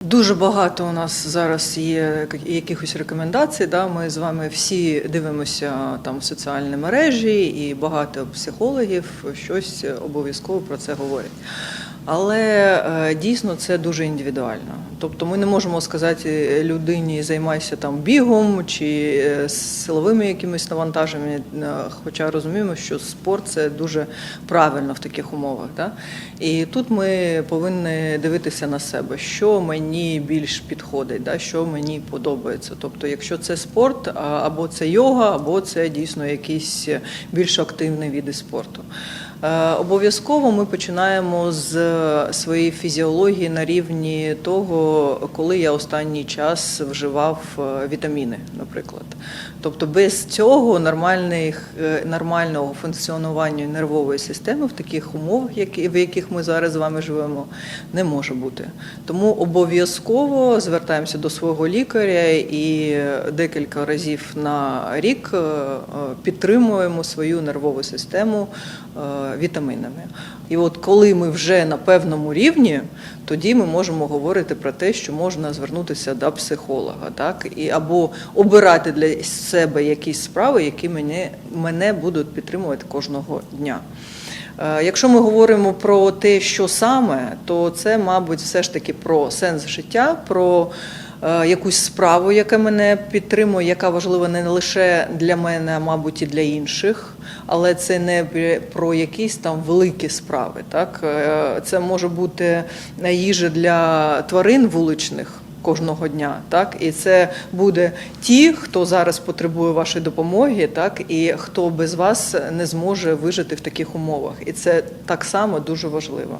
Дуже багато у нас зараз є якихось рекомендацій. Да? Ми з вами всі дивимося там соціальні мережі, і багато психологів щось обов'язково про це говорять. Але е, дійсно це дуже індивідуально. Тобто ми не можемо сказати людині займайся там бігом чи е, силовими якимись навантаженнями, е, хоча розуміємо, що спорт це дуже правильно в таких умовах. Да? І тут ми повинні дивитися на себе, що мені більш підходить, да? що мені подобається. Тобто, якщо це спорт, або це йога, або це дійсно якісь більш активні види спорту. Е, Обов'язково ми починаємо з своєї фізіології на рівні того, коли я останній час вживав е, вітаміни, наприклад. Тобто без цього е, нормального функціонування нервової системи в таких умовах, в яких ми зараз з вами живемо, не може бути. Тому обов'язково звертаємося до свого лікаря і декілька разів на рік е, е, підтримуємо свою нервову систему е, вітамінами. І от коли ми вже на певному рівні, тоді ми можемо говорити про те, що можна звернутися до психолога, так і або обирати для себе якісь справи, які мене, мене будуть підтримувати кожного дня. Е, Якщо ми говоримо про те, що саме, то це, мабуть, все ж таки про сенс життя, про якусь справу, яка мене підтримує, яка важлива не лише для мене, а мабуть, і для інших. Але це не про якісь там великі справи. Так? Е, Це може бути їжа для тварин вуличних кожного дня, так і це буде ті, хто зараз потребує вашої допомоги, так і хто без вас не зможе вижити в таких умовах, і це так само дуже важливо.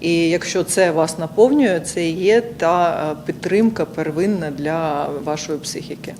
І якщо це вас наповнює, це є та е, підтримка первинна для вашої психіки.